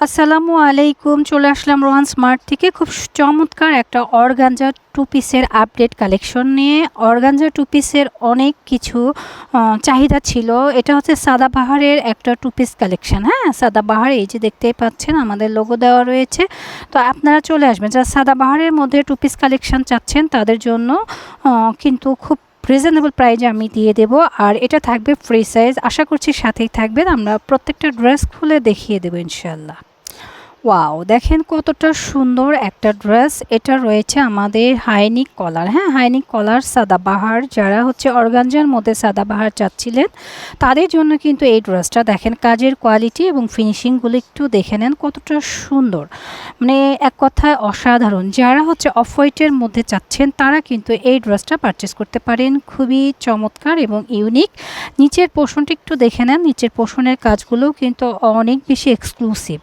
আসসালামু আলাইকুম, চলে আসলাম রোহান স্মার্ট থেকে। খুব চমৎকার একটা অর্গানজা টু পিসের আপডেট কালেকশন নিয়ে। অর্গানজা টু পিসের অনেক কিছু চাহিদা ছিল। এটা হচ্ছে সাদাবাহারের একটা টু পিস কালেকশন হ্যাঁ? সাদাবাহার এই যে দেখতেই পাচ্ছেন, আমাদের লোগো দেওয়া রয়েছে। তো আপনারা চলে আসবেন। যারা সাদাবাহারের মধ্যে টু পিস কালেকশন চাচ্ছেন, তাদের জন্য কিন্তু খুব রিজনেবল প্রাইজে আমি দিয়ে দেব, আর এটা থাকবে ফ্রি সাইজ আশা করছি সাথেই থাকবেন। আমরা প্রত্যেকটা ড্রেস খুলে দেখিয়ে দেবো ইনশাল্লাহ ওয়াও দেখেন কতটা সুন্দর একটা ড্রেস এটা রয়েছে আমাদের হাইনিক কলার। হ্যাঁ হাইনিক কলার সাদাবাহার। যারা হচ্ছে অর্গানজার মধ্যে সাদাবাহার চাচ্ছিলেন, তাদের জন্য কিন্তু এই ড্রেসটা দেখেন কাজের কোয়ালিটি এবং ফিনিশিংগুলো একটু দেখে নেন কতটা সুন্দর। মানে এক কথায় অসাধারণ। যারা হচ্ছে অফ হোয়াইটের মধ্যে চাচ্ছেন, তারা কিন্তু এই ড্রেসটা পারচেস করতে পারেন। খুবই চমৎকার এবং ইউনিক নিচের পোষণটা একটু দেখে নেন। নিচের পোষণের কাজগুলো কিন্তু অনেক বেশি এক্সক্লুসিভ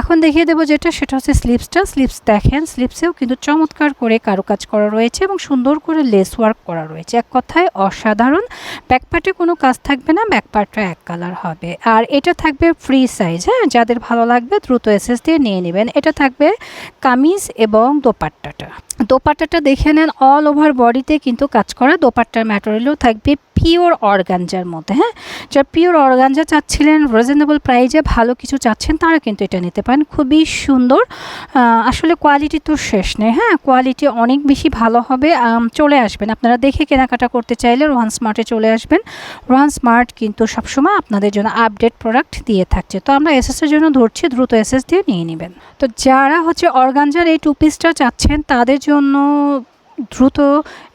এখন দেখিয়ে দেবো যেটা, সেটা হচ্ছে স্লিপসটা স্লিপস দেখেন স্লিপসেও কিন্তু চমৎকার করে কারুকাজ করা রয়েছে এবং সুন্দর করে লেস ওয়ার্ক করা রয়েছে। এক কথায় অসাধারণ। ব্যাকপার্টে কোনো কাজ থাকবে না ব্যাকপার্টটা এক কালার হবে। আর এটা থাকবে ফ্রি সাইজ হ্যাঁ? যাদের ভালো লাগবে দ্রুত এসএস দিয়ে নিয়ে নেবেন। এটা থাকবে কামিজ এবং দোপাট্টাটা। দোপাট্টাটা দেখে নেন অল ওভার বডিতে কিন্তু কাজ করা দোপাট্টার ম্যাটেরিয়ালও থাকবে পিওর অর্গানজার মধ্যে হ্যাঁ? যারা পিওর অর্গানজা চাচ্ছিলেন রিজনেবল প্রাইজে ভালো কিছু চাচ্ছেন, তারা কিন্তু এটা নিতে পারেন। খুবই সুন্দর। আসলে কোয়ালিটি তো শেষ নেই হ্যাঁ? কোয়ালিটি অনেক বেশি ভালো হবে। চলে আসবেন। আপনারা দেখে কেনাকাটা করতে চাইলে রোহান স্মার্টে চলে আসবেন। রোহান স্মার্ট কিন্তু সবসময় আপনাদের জন্য আপডেট প্রোডাক্ট দিয়ে থাকছে। তো আমরা এসএসের জন্য ধরছি, দ্রুত এসএস দিয়ে নিয়ে নেবেন। তো যারা হচ্ছে অর্গানজার এই টু পিসটা চাচ্ছেন, তাদের জন্য দ্রুত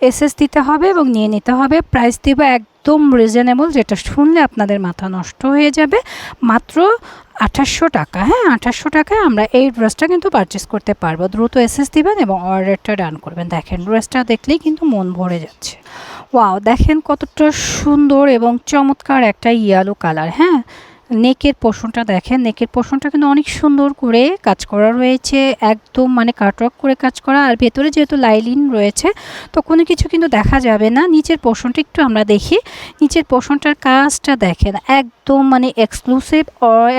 এসএস দিতে হবে এবং নিয়ে নিতে হবে। প্রাইস দিব একদম রিজনেবল যেটা শুনলে আপনাদের মাথা নষ্ট হয়ে যাবে। মাত্র আঠাশশো টাকা হ্যাঁ? আঠাশশো টাকায় আমরা এই ড্রেসটা কিন্তু পারচেস করতে পারব। দ্রুত এসএস দিবেন এবং অর্ডারটা ডান করবেন। দেখেন ড্রেসটা দেখলেই কিন্তু মন ভরে যাচ্ছে। ওয়াও দেখেন কতটা সুন্দর এবং চমৎকার একটা ইয়েলো কালার হ্যাঁ? নেকের পোষণটা দেখেন, নেকের পোষণটা কিন্তু অনেক সুন্দর করে কাজ করা রয়েছে, একদম মানে কাটওয়ার্ক করে কাজ করা, আর ভেতরে যেহেতু লাইলিন রয়েছে তো কোনো কিছু কিন্তু দেখা যাবে না। নিচের পোষণটা একটু আমরা দেখি। নিচের পোষণটার কাজটা দেখেন, একদম মানে এক্সক্লুসিভ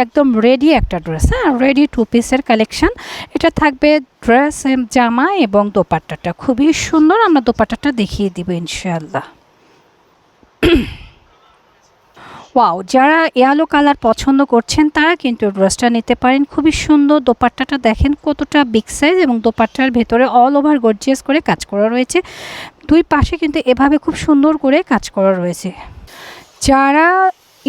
একদম রেডি একটা ড্রেস হ্যাঁ? রেডি টু পিসের কালেকশন এটা থাকবে ড্রেস জামা এবং দোপাট্টাটা। খুবই সুন্দর, আমরা দোপাট্টাটা দেখিয়ে দিব ইনশাআল্লাহ। ওয়াও যারা ইয়ালো কালার পছন্দ করছেন, তারা কিন্তু ড্রেসটা নিতে পারেন। খুবই সুন্দর দোপাট্টাটা দেখেন, কতটা বিগ সাইজ এবং দোপাট্টার ভেতরে অল ওভার গর্জিয়াস করে কাজ করা রয়েছে। দুই পাশে কিন্তু এভাবে খুব সুন্দর করে কাজ করা রয়েছে। যারা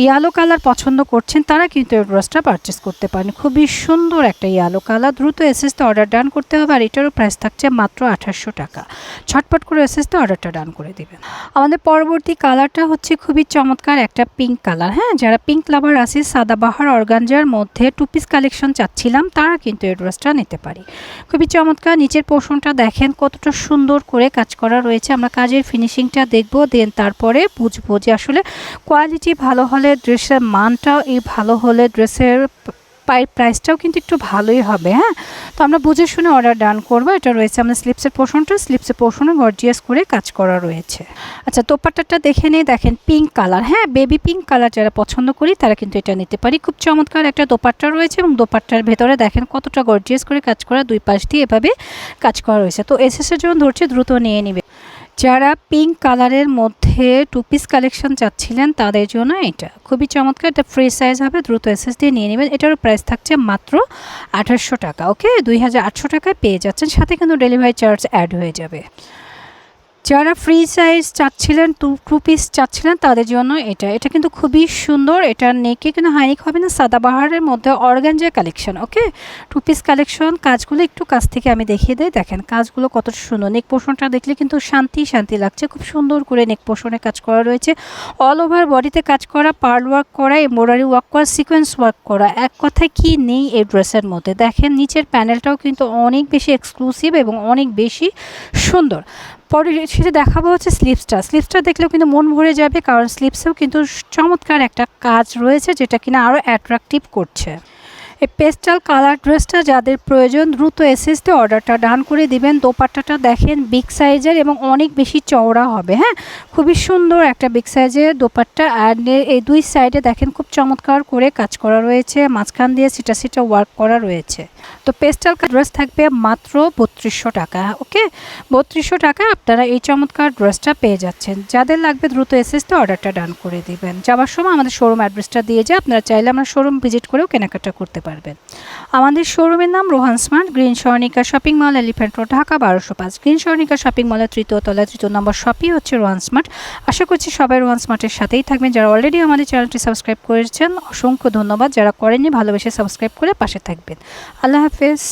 ইয়ালো কালার পছন্দ করছেন, তারা কিন্তু এই ড্রেসটা পারচেস করতে পারেন। খুবই সুন্দর একটা ইয়ালো কালার দ্রুত এসএসতে অর্ডার ডান করতে হবে আর এটারও প্রাইস থাকছে মাত্র আঠাশশো টাকা। ছটপট করে এসএসতে অর্ডারটা ডান করে দেবেন। আমাদের পরবর্তী কালারটা হচ্ছে খুবই চমৎকার একটা পিঙ্ক কালার হ্যাঁ যারা পিঙ্ক লাভার আছে, সাদাবাহার অর্গানজার মধ্যে টু পিস কালেকশন চাচ্ছিলাম, তারা কিন্তু এই ড্রেসটা নিতে পারি। খুবই চমৎকার। নিচের পোষণটা দেখেন কতটা সুন্দর করে কাজ করা রয়েছে। আমরা কাজের ফিনিশিংটা দেখব দেন তারপরে বুঝব যে আসলে কোয়ালিটি ভালো হলে ড্রেসের মানটাও এই ভালো হলে ড্রেসের পাই প্রাইসটাও কিন্তু একটু ভালোই হবে হ্যাঁ? তো আমরা বুঝে শুনে অর্ডার ডান করব। এটা রয়েছে আমাদের স্লিপসের পোর্শনটা স্লিপসের পোর্শনে গর্জিয়াস করে কাজ করা রয়েছে। আচ্ছা দোপাট্টাটা দেখে নিয়ে দেখেন পিঙ্ক কালার হ্যাঁ? বেবি পিঙ্ক কালার যারা পছন্দ করি, তারা কিন্তু এটা নিতে পারি। খুব চমৎকার একটা দোপাট্টা রয়েছে এবং দোপাট্টার ভেতরে দেখেন কতটা গর্জিয়াস করে কাজ করা দুই পাশ দিয়ে এভাবে কাজ করা রয়েছে। তো এসএসের জন্য ধরছে, দ্রুত নিয়ে নিবে। যারা পিঙ্ক কালারের মধ্যে টু পিস কালেকশন চাচ্ছিলেন, তাদের জন্য এটা। খুবই চমৎকার, এটা ফ্রি সাইজ হবে, দ্রুত এসএস দিয়ে নিয়ে নেবেন। এটারও প্রাইস থাকছে মাত্র আঠাশশো টাকা ওকে দুই হাজার আটশো টাকায় পেয়ে যাচ্ছেন, সাথে কিন্তু ডেলিভারি চার্জ অ্যাড হয়ে যাবে। যারা ফ্রি সাইজ চাচ্ছিলেন টু টু পিস চাচ্ছিলেন, তাদের জন্য এটা। এটা কিন্তু খুবই সুন্দর। এটা নেকে কিন্তু হাইনিক হবে না সাদাবাহারের মধ্যে organza collection okay two piece collection কাজগুলো একটু কাছ থেকে আমি দেখিয়ে দিই। দেখেন, কাজগুলো কত সুন্দর। নেক পোষণটা দেখলে কিন্তু শান্তি শান্তি লাগছে। খুব সুন্দর করে নেক পোষণে কাজ করা রয়েছে। অল ওভার বডিতে কাজ করা পার্ল ওয়ার্ক করা এমব্রয়ডারি ওয়ার্ক করা সিকোয়েন্স ওয়ার্ক করা। এক কথায় কি নেই এই ড্রেসের মধ্যে? দেখেন, নিচের প্যানেলটাও কিন্তু অনেক বেশি এক্সক্লুসিভ এবং অনেক বেশি সুন্দর। পরে সেটা দেখাবো হচ্ছে স্লিপসটা স্লিপসটা দেখলেও কিন্তু মন ভরে যাবে, কারণ স্লিপসেও কিন্তু চমৎকার একটা কাজ রয়েছে যেটা কিনা আরও অ্যাট্রাকটিভ করছে। এই পেস্টাল কালার ড্রেসটা যাদের প্রয়োজন, দ্রুত এসএসতে অর্ডারটা ডান করে দিবেন। দোপাট্টাটা দেখেন বিগ সাইজের এবং অনেক বেশি চওড়া হবে হ্যাঁ? খুবই সুন্দর একটা বিগ সাইজের দোপাট্টা। আর এই দুই সাইডে দেখেন খুব চমৎকার করে কাজ করা রয়েছে। মাঝখান দিয়ে সিটা সিটা ওয়ার্ক করা রয়েছে। তো পেস্টাল ড্রেস থাকবে মাত্র বত্রিশশো টাকা, ওকে? বত্রিশশো টাকা আপনারা এই চমৎকার ড্রেসটা পেয়ে যাচ্ছেন। যাদের লাগবে দ্রুত এসএসতে অর্ডারটা ডান করে দিবেন। যাওয়ার সময় আমাদের শোরুম অ্যাড্রেসটা দিয়ে যায় আপনারা চাইলে আমরা শোরুম ভিজিট করেও কেনাকাটা করতে পারবেন। আমাদের শোরুমের নাম Rohan Smart, Green Swarnika shopping mall, Elephant Road, Dhaka বারোশো পাঁচ। গ্রিন স্বর্ণিকা শপিং মলের তৃতীয় তলা, তৃতীয় নম্বর শপই হচ্ছে রোহান স্মার্ট। আশা করছি সবাই রোহান স্মার্টের সাথেই থাকবেন। যারা অলরেডি আমাদের চ্যানেলটি সাবস্ক্রাইব করেছেন, অসংখ্য ধন্যবাদ। যারা করেননি, ভালোবেসে সাবস্ক্রাইব করে পাশে থাকবেন। আল্লাহ হাফেজ